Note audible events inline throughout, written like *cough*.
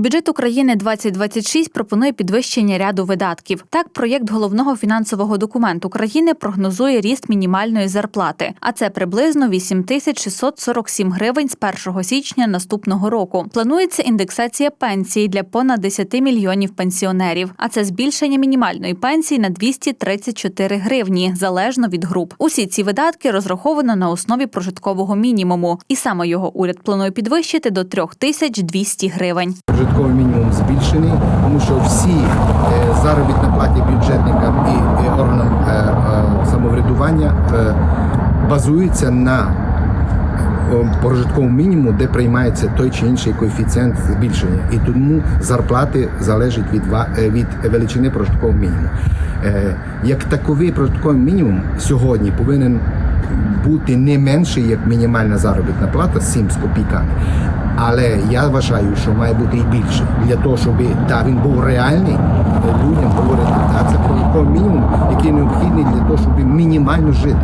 Бюджет України 2026 пропонує підвищення ряду видатків. Так, проєкт головного фінансового документу країни прогнозує ріст мінімальної зарплати, а це приблизно 8647 гривень з 1 січня наступного року. Планується індексація пенсії для понад 10 мільйонів пенсіонерів, а це збільшення мінімальної пенсії на 234 гривні залежно від груп. Усі ці видатки розраховано на основі прожиткового мінімуму, і саме його уряд планує підвищити до 3200 гривень. Прожитковий мінімум збільшений, тому що всі е, заробітні платі бюджетникам і органам е, е, самоврядування базуються на прожитковому мінімуму, де приймається той чи інший коефіцієнт збільшення. І тому зарплати залежать від, від величини прожиткового мінімуму. Як таковий прожитковий мінімум сьогодні повинен бути не менший, як мінімальна заробітна плата 7 з копійками. Але я вважаю, що має бути і більше для того, щоб та він був реальний, людям говорити, та це прожитковий мінімум, який необхідний для того, щоб мінімально жити.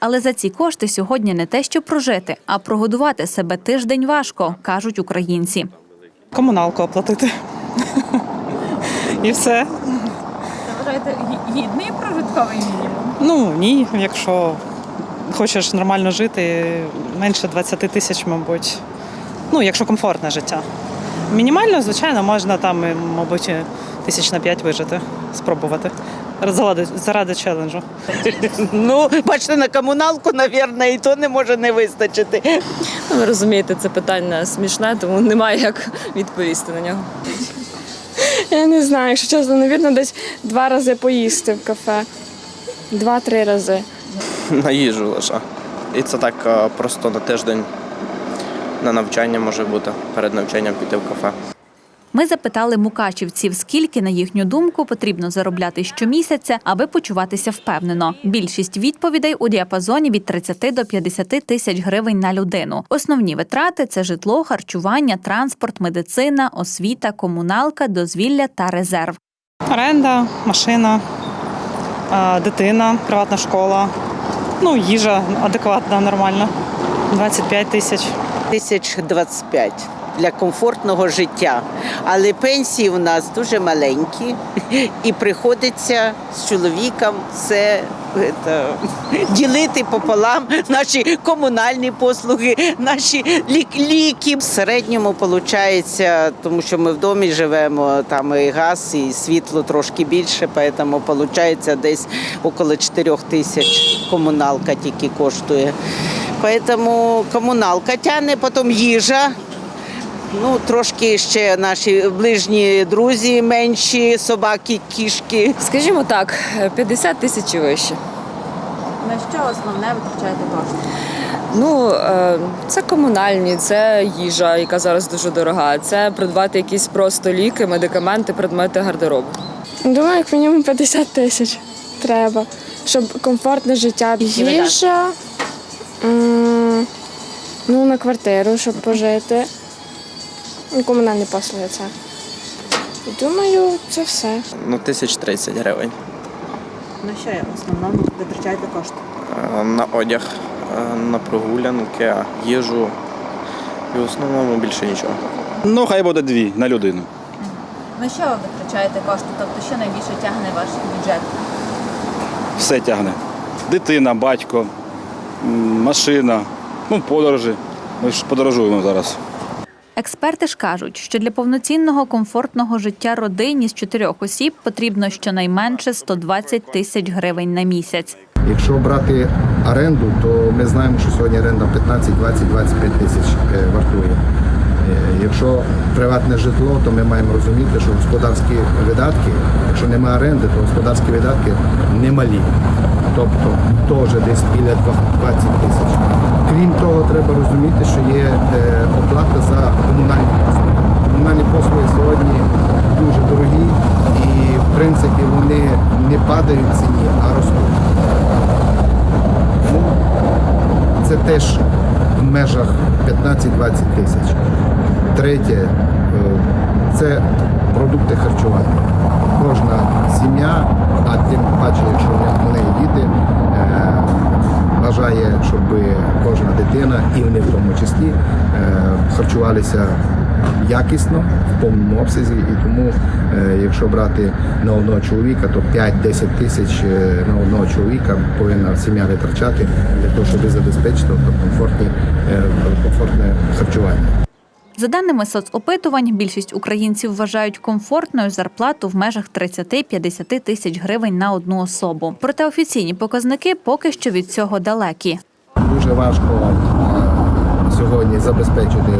Але за ці кошти сьогодні не те, що прожити, а прогодувати себе тиждень важко, кажуть українці. комуналку оплатити. І все. Вважаєте, гідний прожитковий мінімум? Ну ні, якщо хочеш нормально жити, менше 20 тисяч, мабуть. Ну, якщо комфортне життя. Мінімально, звичайно, можна там, мабуть, тисяч на п'ять вижити, спробувати. Заради, заради челенджу. *laughs* Ну, бачите, на комуналку, мабуть, і то не може не вистачити. Ну, ви розумієте, це питання смішне, тому немає як відповісти на нього. Я не знаю, якщо чесно, навірно, десь два рази поїсти в кафе. Два-три рази. *laughs* на їжу лише. І це так е, просто на тиждень на навчання може бути. Перед навчанням піти в кафе. Ми запитали мукачівців, скільки, на їхню думку, потрібно заробляти щомісяця, аби почуватися впевнено. Більшість відповідей у діапазоні від 30 до 50 тисяч гривень на людину. Основні витрати це житло, харчування, транспорт, медицина, освіта, комуналка, дозвілля та резерв. Оренда, машина, дитина, приватна школа, ну, їжа адекватна, нормальна. 25 тисяч. Тисяч 25 для комфортного життя. Але пенсії у нас дуже маленькі, і приходиться з чоловіком все це, ділити пополам наші комунальні послуги, наші лік- ліки. В середньому виходить, тому що ми в домі живемо, там і газ, і світло трошки більше, тому виходить десь около 4 тисяч комуналка тільки коштує. Поэтому комуналка тягне, потім їжа. Ну, трошки ще наші ближні друзі менші, собаки, кішки. Скажімо так, 50 тисяч і вище. На що основне витрачаєте кошти? Ну, е, це комунальні, це їжа, яка зараз дуже дорога. Це придбати якісь просто ліки, медикаменти, предмети гардеробу. Думаю, як мінімум 50 тисяч треба, щоб комфортне життя. Їжа, м, ну, на квартиру, щоб пожити. І комунальні послуги це. Думаю, це все. Ну, тисяч 30 гривень. На що я в основному витрачаєте кошти? Е, На одяг, е, на прогулянки, їжу. І в основному більше нічого. Ну, хай буде дві на людину. На що ви витрачаєте кошти? Тобто, що найбільше тягне ваш бюджет? Все тягне. Дитина, батько, машина, ну, подорожі. Ми ж подорожуємо зараз. Експерти ж кажуть, що для повноцінного комфортного життя родині з чотирьох осіб потрібно щонайменше 120 тисяч гривень на місяць. Якщо брати оренду, то ми знаємо, що сьогодні оренда 15, 20, 25 тисяч е, вартує. Е, Якщо приватне житло, то ми маємо розуміти, що господарські видатки, якщо немає оренди, то господарські видатки немалі. Тобто теж десь біля 20 тисяч. Крім того, треба розуміти, що є е, оплата за комунальні послуги. Комунальні послуги сьогодні дуже дорогі і в принципі вони не падають в ціні, а ростуть. Ну, це теж в межах 15-20 тисяч. Третє е, це продукти харчування. Кожна сім'я, а тим паче, якщо в неї діти, е, бажає, щоб кожна дитина, і вони в тому числі, е, харчувалися якісно в повному обсязі. І тому, якщо брати на одного чоловіка, то 5-10 тисяч на одного чоловіка повинна сім'я витрачати для того, щоб забезпечити комфортне харчування. За даними соцопитувань, більшість українців вважають комфортною зарплату в межах 30-50 тисяч гривень на одну особу. Проте офіційні показники поки що від цього далекі. Дуже важко е, сьогодні забезпечити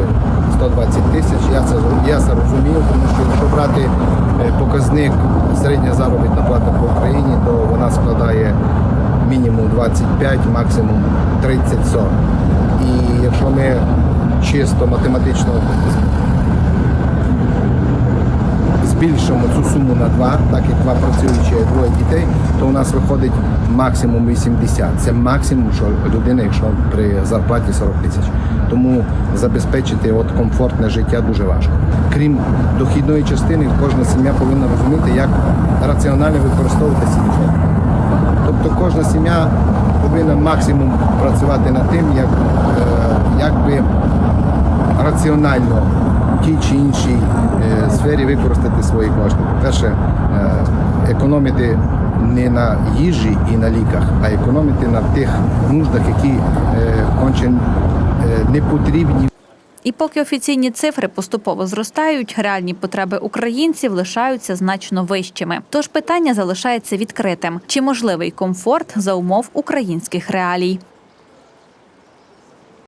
120 тисяч. Я це я це розумію, тому що якщо брати е, показник середня заробітна плата по Україні, то вона складає мінімум 25, максимум 30-40. І якщо ми чисто математично збільшимо цю суму на два, так як два працюючі, двоє дітей, то у нас виходить максимум 80. Це максимум, що людина, якщо при зарплаті 40 тисяч. Тому забезпечити от комфортне життя дуже важко. Крім дохідної частини, кожна сім'я повинна розуміти, як раціонально використовувати доходи. Тобто кожна сім'я повинна максимум працювати над тим, як, е, як би раціонально в тій чи іншій е, сфері використати свої кошти. По-перше, е, економити не на їжі і на ліках, а економити на тих нуждах, які е, конче не потрібні І поки офіційні цифри поступово зростають, реальні потреби українців лишаються значно вищими. Тож питання залишається відкритим: чи можливий комфорт за умов українських реалій?